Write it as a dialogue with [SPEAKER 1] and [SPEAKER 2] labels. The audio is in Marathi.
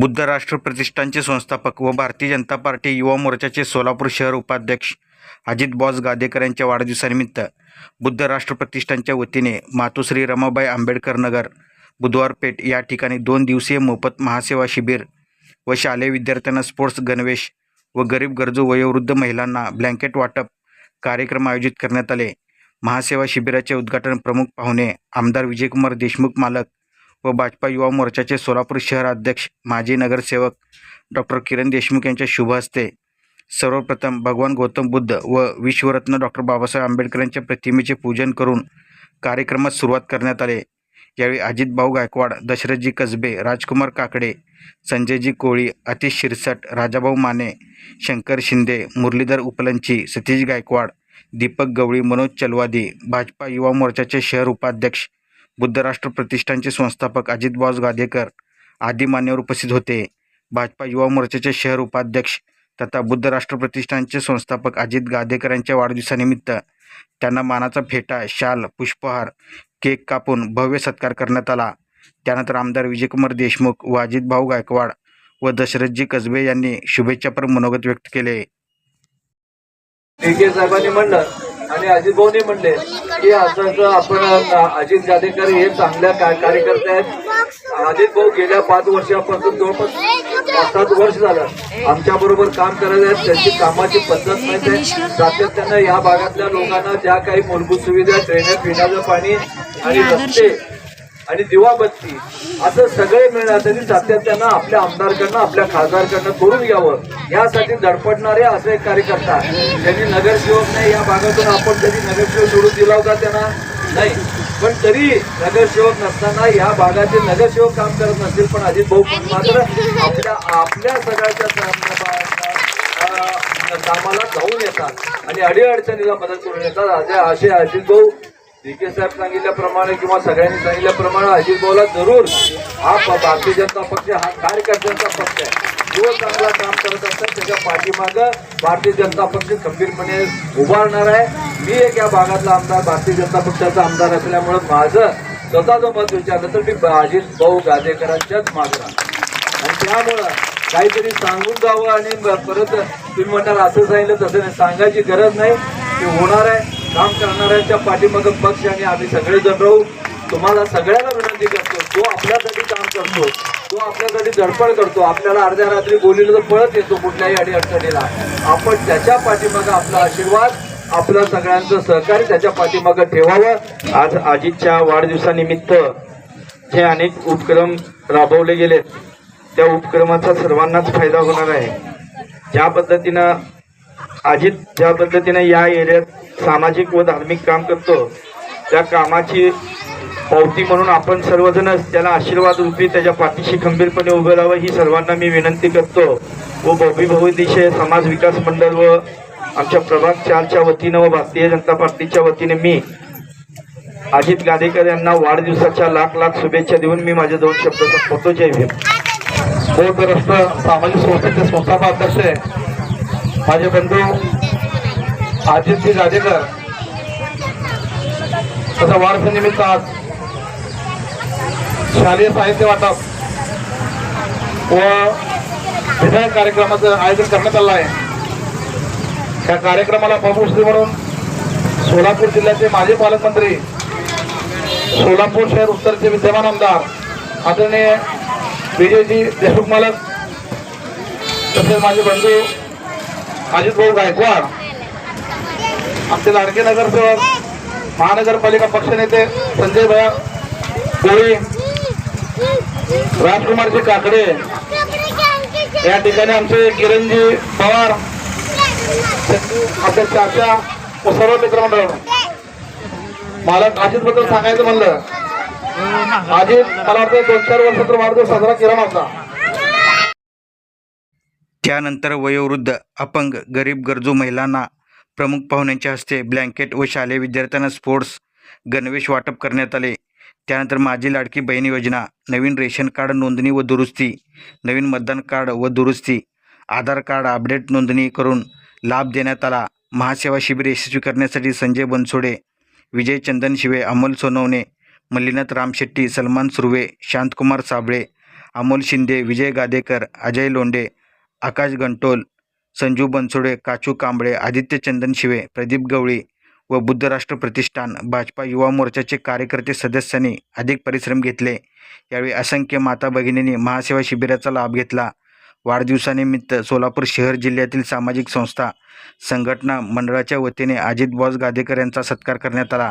[SPEAKER 1] बुद्ध राष्ट्र प्रतिष्ठानचे संस्थापक व भारतीय जनता पार्टी युवा मोर्चाचे सोलापूर शहर उपाध्यक्ष अजित बॉस गादेकर यांच्या वाढदिवसानिमित्त बुद्ध राष्ट्र प्रतिष्ठानच्या वतीने मातोश्री रमाबाई आंबेडकर नगर बुधवार पेठ या ठिकाणी दोन दिवसीय मोफत महासेवा शिबिर व शालेय विद्यार्थ्यांना स्पोर्ट्स गणवेश व गरीब गरजू वयोवृद्ध महिलांना ब्लँकेट वाटप कार्यक्रम आयोजित करण्यात आले. महासेवा शिबिराचे उद्घाटन प्रमुख पाहुणे आमदार विजयकुमार देशमुख मालक व भाजपा युवा मोर्चाचे सोलापूर शहर अध्यक्ष माजी नगरसेवक डॉक्टर किरण देशमुख यांच्या शुभ हस्ते सर्वप्रथम भगवान गौतम बुद्ध व विश्वरत्न डॉक्टर बाबासाहेब आंबेडकर यांच्या प्रतिमेचे पूजन करून कार्यक्रमास सुरुवात करण्यात आले. यावेळी अजित भाऊ गायकवाड दशरथजी कसबे राजकुमार काकडे संजयजी कोळी अतिश शिरसट राजाभाऊ माने शंकर शिंदे मुरलीधर उपलंची सतीश गायकवाड दीपक गवळी मनोज चलवादी भाजपा युवा मोर्चाचे शहर उपाध्यक्ष बुद्ध राष्ट्र प्रतिष्ठानचे संस्थापक अजित बॉस गादेकर आदी मान्यवर उपस्थित होते. भाजपा युवा मोर्चाचे शहर उपाध्यक्ष तथा बुद्ध राष्ट्र प्रतिष्ठानचे संस्थापक अजित गादेकर यांच्या वाढदिवसानिमित्त त्यांना मानाचा फेटा शाल पुष्पहार केक कापून भव्य सत्कार करण्यात आला. त्यानंतर आमदार विजयकुमार देशमुख व अजितभाऊ गायकवाड व दशरथजी कसबे यांनी शुभेच्छापर मनोगत व्यक्त केले.
[SPEAKER 2] साहेबांनी म्हणलं आणि अजित भाऊनी म्हणले की असं असं आपण अजित गादेकर हे चांगल्या कार्यकर्ते आहेत. अजित भाऊ गेल्या पाच वर्षापासून जवळपास पाच सात वर्ष झालं आमच्या बरोबर काम करायला आहेत. त्यांची कामाची पद्धत माहिती आहे. सातत्यानं या भागातल्या लोकांना ज्या काही मूलभूत सुविधा ड्रेनेज पिण्याचं पाणी आणि रस्ते आणि दिवाबत्ती. असं सगळे मिळण्यासाठी सातत्यानं आपल्या आमदारकडनं आपल्या खासदारकडनं करून घ्यावं. यासाठी धडपडणारे असे एक कार्यकर्ता ज्यांनी नगरसेवक नाही या भागातून आपण कधी नगरसेवक सोडून दिला होता त्यांना नाही. पण तरी नगरसेवक नसताना या भागाचे नगरसेवक काम करत नसतील पण अजित भाऊ मात्र आपल्या आपल्या सगळ्याच्या कामाला जाऊन येतात. आणि अडीअडचणीला मदत करून येतात. असे अजित भाऊ डीके साहेब सांगितल्याप्रमाणे किंवा सगळ्यांनी सांगितल्याप्रमाणे अजित भाऊला जरूर हा प- भारतीय जनता पक्ष हा कार्यकर्त्यांचा पक्ष आहे. जो चांगला काम करत असतात त्याच्या पाठीमागं भारतीय जनता पक्ष खंबीरपणे उभारणार आहे. मी एक या भागातला आमदार भारतीय जनता पक्षाचा आमदार असल्यामुळे माझं स्वतःचं मत विचारलं तर मी अजित भाऊ गादेकरांच्याच मागं आणि त्यामुळं काहीतरी सांगून जावं आणि परत तुम्ही म्हणणार असं सांगितलं तसं नाही. सांगायची गरज नाही. ते होणार आहे. काम करणाऱ्यांच्या पाठीमागं पक्ष आणि आम्ही सगळेजण राहू. तुम्हाला सगळ्याला विनंती करतो जो आपल्यासाठी काम करतो तो आपल्यासाठी धडपड करतो आपल्याला अर्ध्या रात्री बोलिलं तर पळत येतो कुठल्याही अडी अडचणीला आपण त्याच्या पाठीमागं आपला आशीर्वाद आपलं सगळ्यांचं सहकार्य त्याच्या पाठीमागं ठेवावं. आज अजितच्या वाढदिवसानिमित्त जे अनेक उपक्रम राबवले गेलेत. त्या उपक्रमाचा सर्वांनाच फायदा होणार आहे. ज्या पद्धतीनं अजित ज्या पद्धतीने या एरियात सामाजिक व धार्मिक काम करतो त्या कामाची पावती म्हणून आपण सर्वजणच त्याला आशीर्वाद रूपी त्याच्या पाठीशी खंबीरपणे उभं राहावं ही सर्वांना मी विनंती करतो. व बॉबी दिशे समाज विकास मंडळ व आमच्या प्रभाग चारच्या वतीनं व भारतीय जनता पार्टीच्या वतीने मी अजित गादेकर यांना वाढदिवसाच्या लाख लाख शुभेच्छा देऊन मी माझे दोन शब्द संपवतो. जय भीम. बौद्ध राष्ट्र सामाजिक संस्थेचे संस्थापक अध्यक्ष आहे. माझे बंधू आदित्य गादेकर तसं वाढदिवसानिमित्त आज शालेय साहित्य वाटप व विधायक कार्यक्रमाचं आयोजन करण्यात आलं आहे. त्या कार्यक्रमाला प्रमुखश्री म्हणून सोलापूर जिल्ह्याचे माजी पालकमंत्री सोलापूर शहर उत्तरचे विद्यमान आमदार आदरणीय विजयजी देशमुख मालक तसेच माझे बंधू अजित भाऊ गायकवाड आमचे लाडके नगरसेवक महानगरपालिका पक्षनेते संजय भया कोळी राजकुमारजी काकडे. या ठिकाणी आमचे किरणजी पवार आपल्या चाचा व सर्व मित्रमंडळ. मला अजित बद्दल सांगायचं म्हणलं. अजित मला वाटतं दोन चार वर्ष तर वाढदिवस साजरा केला नव्हता.
[SPEAKER 1] त्यानंतर वयोवृद्ध अपंग गरीब गरजू महिलांना प्रमुख पाहुण्यांच्या हस्ते ब्लँकेट व शालेय विद्यार्थ्यांना स्पोर्ट्स गणवेश वाटप करण्यात आले. त्यानंतर माझी लाडकी बहीण योजना नवीन रेशन कार्ड नोंदणी व दुरुस्ती नवीन मतदान कार्ड व दुरुस्ती आधार कार्ड अपडेट नोंदणी करून लाभ देण्यात आला. महासेवा शिबिर यशस्वी करण्यासाठी संजय बनसोडे विजय चंदन शिवे अमोल सोनवणे मल्लीनाथ रामशेट्टी सलमान सुर्वे शांतकुमार साबळे अमोल शिंदे विजय गादेकर अजय लोंडे आकाश गंटोल संजू बनसोडे काचू कांबळे आदित्य चंदन शिवे प्रदीप गवळी व बुद्धराष्ट्र प्रतिष्ठान भाजपा युवा मोर्चाचे कार्यकर्ते सदस्यांनी अधिक परिश्रम घेतले. यावेळी असंख्य माता भगिनींनी महासेवा शिबिराचा लाभ घेतला. वाढदिवसानिमित्त सोलापूर शहर जिल्ह्यातील सामाजिक संस्था संघटना मंडळाच्या वतीने अजित बॉस गादेकर यांचा सत्कार करण्यात आला.